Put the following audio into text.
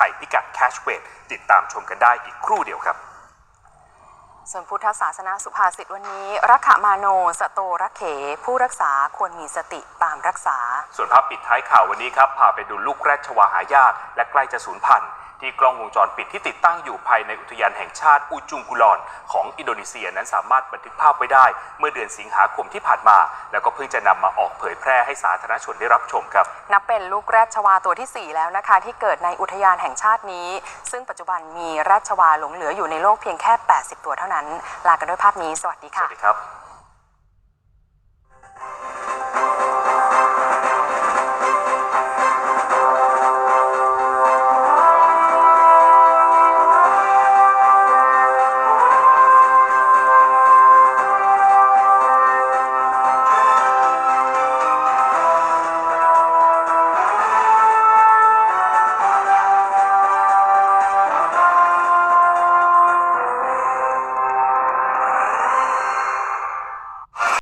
ทยพิกัดแคชเวทติดตามชมกันได้อีกครู่เดียวครับส่วนพุทธศาสนาสุภาษิตวันนี้ รักขมาโนสโตรักเข ผู้รักษาควรมีสติตามรักษา ส่วนภาพปิดท้ายข่าววันนี้ครับพาไปดูลูกแรดชวาหายากและใกล้จะสูญพันธุ์ ที่กล้องวงจรปิดที่ติดตั้งอยู่ภายในอุทยานแห่งชาติอูจุงกุลอน ของอินโดนีเซียนั้นสามารถบันทึกภาพไว้ได้ เมื่อเดือนสิงหาคมที่ผ่านมา แล้วก็เพิ่งจะนำมาออกเผยแพร่ให้สาธารณชนได้รับชมครับ นับเป็นลูกแรดชวาตัวที่ 4 แล้วนะคะ ที่เกิดในอุทยานแห่งชาตินี้ ซึ่งปัจจุบันมีแรดชวาหลงเหลืออยู่ในโลกเพียงแค่ 80 ตัวเท่านั้น ลากันด้วยภาพนี้สวัสดีสค่ะวัสดีครับ